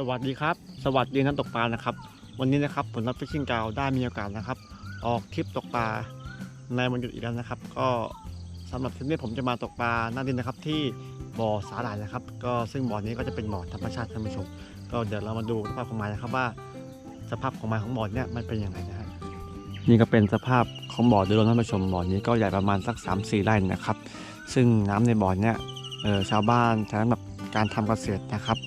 สวัสดีครับ สวัสดีนักตกปลานะครับ วันนี้นะครับผลรับฟิชชิ่งกาวได้มีโอกาสนะครับ ออกทริปตกปลาในวันหยุดอีกแล้วนะครับ ก็สำหรับทริปนี้ผมจะมาตกปลาหน้าดินนะครับ ที่บ่อสาหร่ายนะครับ ก็ซึ่งบ่อนี้ก็จะเป็นบ่อธรรมชาติท่านผู้ชม ก็เดี๋ยวเรามาดูสภาพของมันนะครับว่าสภาพของมันของบ่อเนี่ยมันเป็นยังไงนะฮะนี่ก็เป็นสภาพของบ่อโดยรวมท่านผู้ชมบ่อนี้ก็ใหญ่ประมาณสัก 3-4 ไร่นะครับ ซึ่งน้ำในบ่อเนี่ยชาวบ้านใช้สำหรับการทำเกษตรนะครับ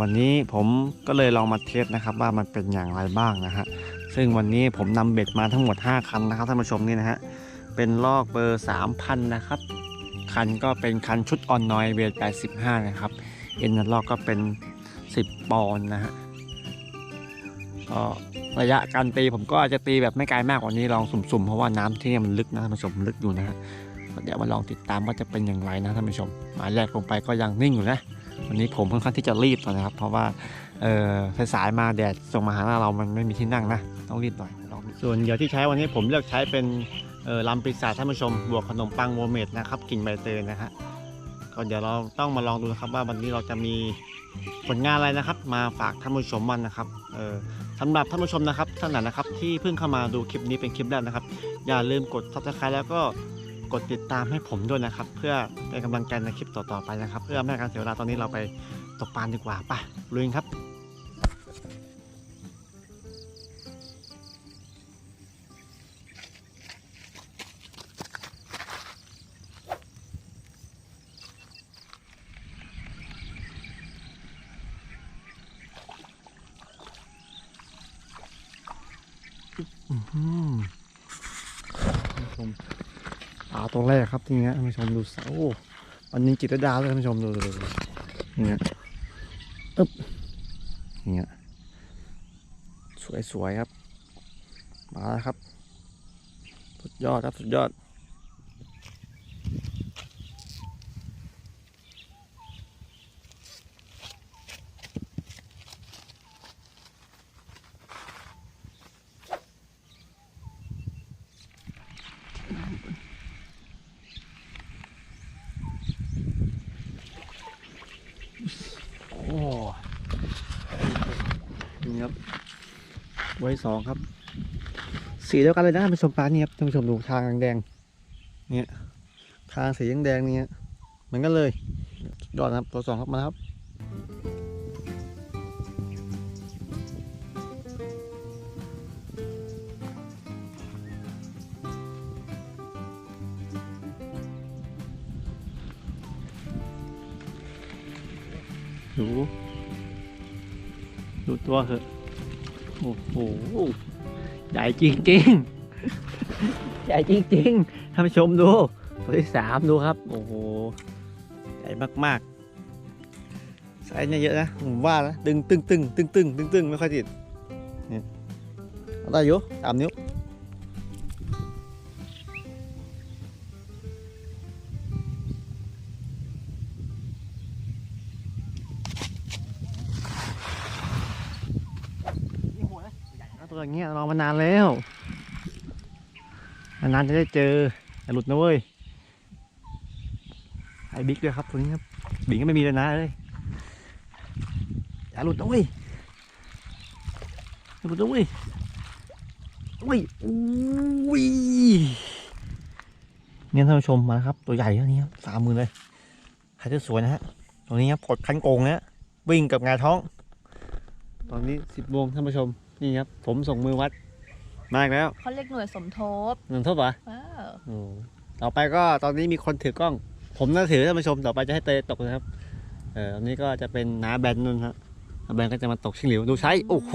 วันนี้ผมก็เลยลองมาเทสนะครับว่ามันเป็นอย่างไรบ้างนะฮะซึ่งวันนี้ผมนำเบ็ดมาทั้งหมด 5 คันนะครับท่านผู้ชมนี่นะฮะเป็นลอกเบอร์3,000นะครับคันก็เป็นคันชุดออนนอยเวท85 นะครับเอ็นลอกก็เป็น 10 ปอนด์นะฮะก็ระยะการตีผมก็อาจจะตีแบบไม่ไกลมากกว่านี้ลองสุ่มๆ เพราะว่าน้ำที่นี่มันลึกนะท่านผู้ชมลึกอยู่นะฮะเดี๋ยวมาลองติดตามว่าจะเป็นอย่างไรนะท่านผู้ชมหมายแรกลงไปก็ยังนิ่งอยู่นะ วันนี้ผมค่อนข้างที่จะรีบน่อนะครับ เพราะว่าเออสายมาแดดส่งมาหาน้าเรามันไม่มีที่นั่งนะ ต้องรีบหน่อยส่วนเหยื่อที่ใช้วันนี้ผมเลือกใช้เป็นลำปีศาจท่านผู้ชม บวกขนมปังโมเมดนะครับกลิ่นใบเตยนะฮะก็เดี๋ยวเราต้องมาลองดูนะครับว่าวันนี้เราจะมีผลงานอะไรนะครับ มาฝากท่านผู้ชมมันนะครับเออสำหรับท่านผู้ชมนะครับท่านไหนนะครับที่เพิ่งเข้ามาดูคลิปนี้เป็นคลิปแรกนะครับ อย่าลืมกด subscribe แล้วก็ กดติดตามให้ผมด้วยนะครับ เพื่อเป็นกำลังใจในคลิปต่อๆไปนะครับ เพื่อไม่ให้การเสียเวลาตอนนี้เราไปตกปลาดีกว่าไปลุยครับอืม ตัวแรกครับทีนี้ท่านผู้ชมดูเสาวันนี้จิตรดาเลยท่านผู้ชมดูดูดูเนี่ยอึ๊บเนี่ยสวยๆครับ มาแล้วครับ สุดยอดครับสุดยอด โอ้นี่ครับ ไว้สองครับ สีเดียวกันเลยนะท่านผู้ชมปลานี่ครับท่านผู้ชมดูทางแดงเนี่ยทางสีแดงเนี่ยเหมือนกันเลยดยอดนะครับตัวสองครับมาครับดู ดูตัวเถอะ โอ้โห ใหญ่จริงๆ ใหญ่จริงๆ ท่านผู้ชมดู ตัวที่สามดูครับ โอ้โห ใหญ่มากๆไซส์เนี่ยเยอะนะ ผมว่านะ ดึงตึงตึงตึงตึงตึงตึงไม่ค่อยติดนี่เอาได้อยู่สามนิ้ว ตัวอย่างเงี้ยรอมานานแล้วนานจะได้เจออย่าหลุดนะเว้ยไอ้บิ๊กด้วยครับตัวนี้ครับบิ๊กก็ไม่มีเลยนะเอ้ยอย่าหลุดนะเว้ยอย่าหลุดนะเว้ยอุ้ยอุ้ยเนี่ยท่านผู้ชมมาครับ ตัวใหญ่เท่านี้ครับสามมือเลยใครจะสวยนะฮะตัวนี้ครับกดคันโกงนะฮะวิ่งกับงาท้อง ตอนนี้สิบโมงท่านผู้ชม นี่ครับ ผมส่งมือวัดมาอีกแล้วเขาเรียกหน่วยสมทบหนึ่งเท่าปะเออโอ้ต่อไปก็ตอนนี้มีคนถือกล้อง ผมน่าถือท่านผู้ชมต่อไปจะให้เตยตกนะครับ เออตอนนี้ก็จะเป็นน้าแบนนู่นฮะน้าแบนก็จะมาตกชิงหลิวดูใช้โอ้โห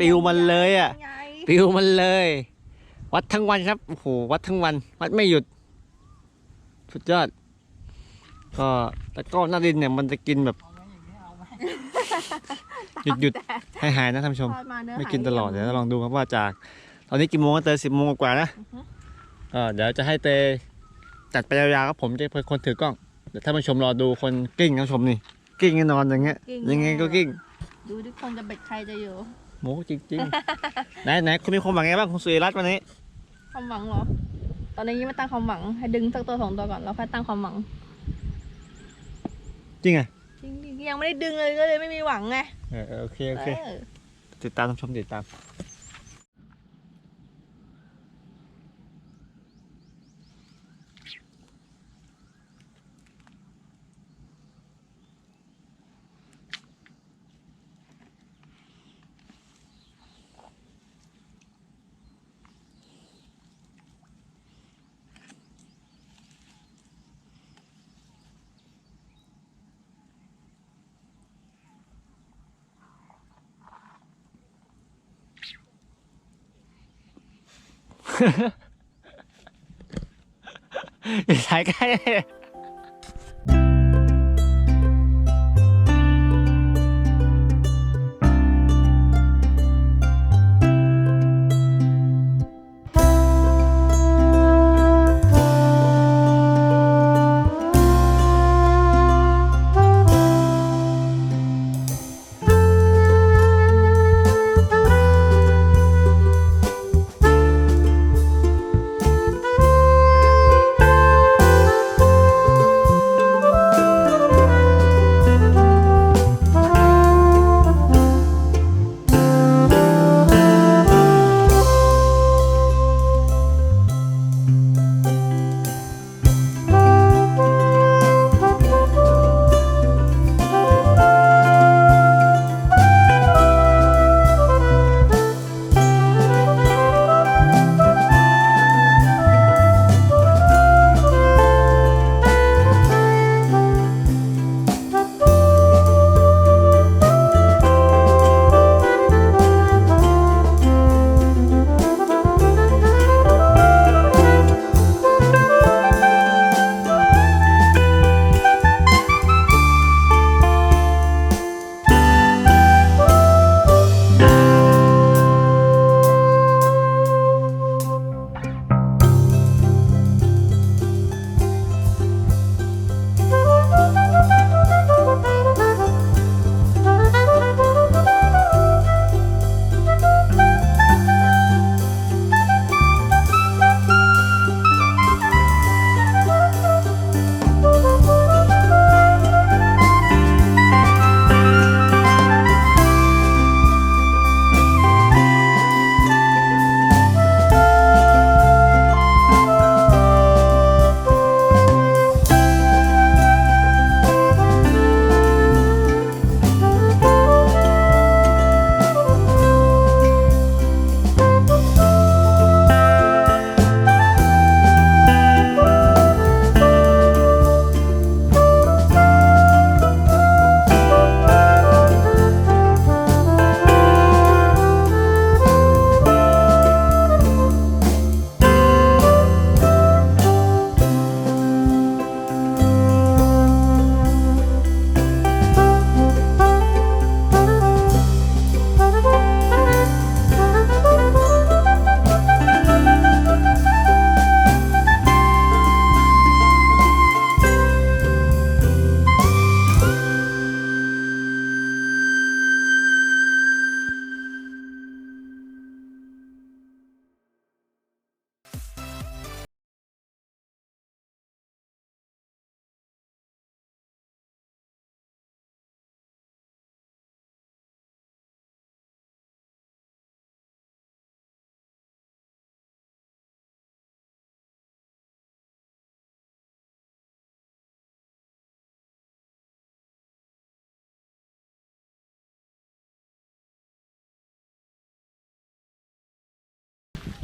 ปิวมันเลยอะไงปิวมันเลย วัดทั้งวันครับโอ้โหวัดทั้งวัน วัดไม่หยุดสุดยอด ก็แต่ก็หน้าดินเนี่ยมันจะกินแบบ หยุดหยุดให้หายนะท่านผู้ชมทอดมาเนื้อไม่กินหายตลอดงเดี๋ยวลองดูครับว่าจาก ตอนนี้กี่โมงก็เตยสิบโมงกว่าๆนะอือฮึก็เดี๋ยวจะให้เตยจัดไปยาวๆครับผมจะเป็นคนถือกล้องเดี๋ยวท่านผู้ชมรอดูคนกิ้งท่านผู้ชมนี่กิ้งแน่นอนอย่างเงี้ยกิ้งยังไงก็กิ้ง ดูดิคนจะเบ็ดใครจะอยู่โมจริงๆไหนไหนคุณมีความหวังไงบ้างคุณสุริรัตน์วันนี้ความหวังเหรอตอนนี้ยังไม่ตั้งความหวังให้ดึงสักตัวสองตัวก่อนแล้วค่อยตั้งความหวังจริงอะจจริงๆ ยังไม่ได้ดึงเลยก็เลยไม่มีหวังไง เออเออโอเค โอเคเออติดตามชมติดตาม อย่า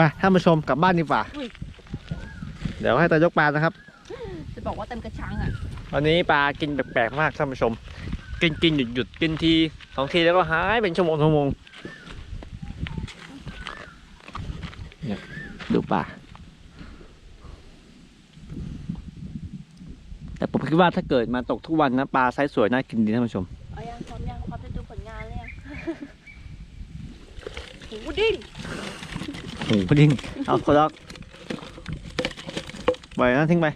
มาท่านผู้ชมกลับบ้านดีกว่า อุ้ยเดี๋ยวให้ตายกปลานะครับ จะบอกว่าเต็มกระชังอะวันนี้ปลากินแปลกๆมากท่านผู้ชม กินกินหยุดหยุดกินทีสองทีแล้วก็หายเป็นชั่วโมงชั่วโมงเนี่ยดูปลาแต่ผมคิดว่าถ้าเกิดมาตกทุกวันนะปลาไซส์สวยน่ากินดีท่านผู้ชม เอายังพร้อมยังพร้อมจะดูผลงานเลยยังหูดิ้น โอ้โหดิ้งเอาคนละปล่อยนั่นทิ้งไป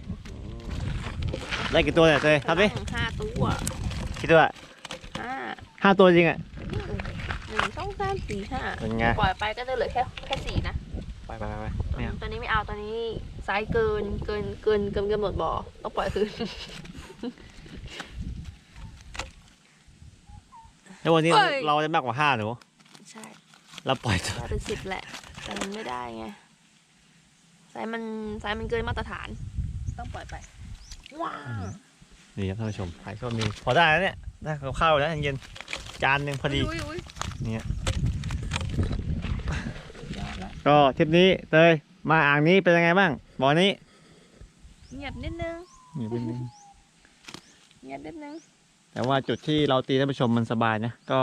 ได้กี่ตัวเนี่ยเจครับดิห้าตัวคิดว่าห้าห้าตัวจริงอะหนึ่งสองสามสี่ห้าเป็นไงปล่อยไปก็จะเหลือแค่แค่สี่นะไปไปไปไปไม่เอาตอนนี้ไม่เอาตอนนี้ไซส์เกินเกินเกินเกินกำหนดบ่อต้องปล่อยคืนแล้ววันนี้เอ้ยเราได้มากกว่าห้าหนูใช่เราปล่อยตัวได้เป็นสิบแหละ แต่มันไม่ได้ไงสายมันสายมันเกินมาตรฐาน ต้องปล่อยไปว้าวนี่ครับท่านผู้ชมไข่ก็มีพอได้แล้วเนี่ยได้กับข้าวแล้วเย็นๆจานหนึ่งพอดียยเนี่ยยอดละก็ทริปนี้เตยมาอ่างนี้เป็นยังไงบ้างบ่อนี้เงียบนิดนึงนี่เป็นเงียบนิดนึงแต่ว่าจุดที่เราตีท่านผู้ชมมันสบายนะก็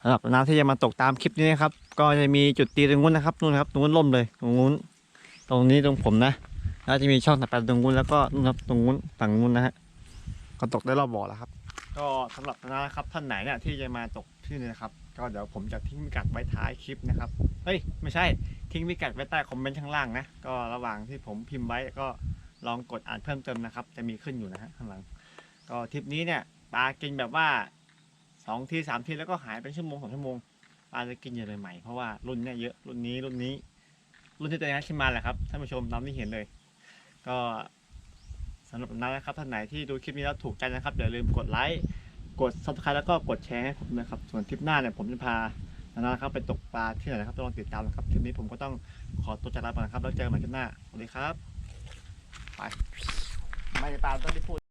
สำหรับน้ำที่จะมาตกตามคลิปนี้นะครับ ก็จะมีจุดตีตรงนู้นนะครับนู่นครับตรงนู้นล่มเลยตรงนู้น ตรงนี้ตรงผมนะแล้วจะมีช่องตัดไปตรงนู้นแล้วก็นู่นครับตรงนู้นฝั่งนู้นนะฮะก็ตกได้รอบบ่อแล้วครับ ก็สำหรับนะครับท่านไหนเนี่ยที่จะมาตกที่นี่นะครับ ก็เดี๋ยวผมจะทิ้งพิกัดไว้ท้ายคลิปนะครับเฮ้ยไม่ใช่ทิ้งพิกัดไว้ใต้คอมเมนต์ข้างล่างนะก็ระหว่างที่ผมพิมพ์ไว้ก็ลองกดอ่านเพิ่มเติมนะครับ จะมีขึ้นอยู่นะฮะข้างหลัง ก็ทริปนี้เนี่ยปลากินแบบว่า สองทีสามทีแล้วก็หายเป็นชั่วโมงสองชั่วโมงปลาจะกินเยอะใหม่เพราะว่ารุ่นเนี่ยเยอะรุ่นนี้รุ่นนี้ รุ่นที่ตัวเองขึ้นมาแหละครับท่านผู้ชมตามที่เห็นเลย ก็สำหรับนั้นนะครับท่านไหนที่ดูคลิปนี้แล้วถูกใจนะครับอย่าลืมกดไลค์กด subscribe แล้วก็กดแชร์ให้ผมนะครับส่วนทริปหน้าเนี่ยผมจะพานะครับไปตกปลาที่ไหนนะครับต้องลองติดตามนะครับทริปนี้ผมก็ต้องขอตัวจากลาไปนะครับแล้วเจอกันใหม่คลิปหน้าสวัสดีครับไปไม่ได้ปลาต้องได้พูด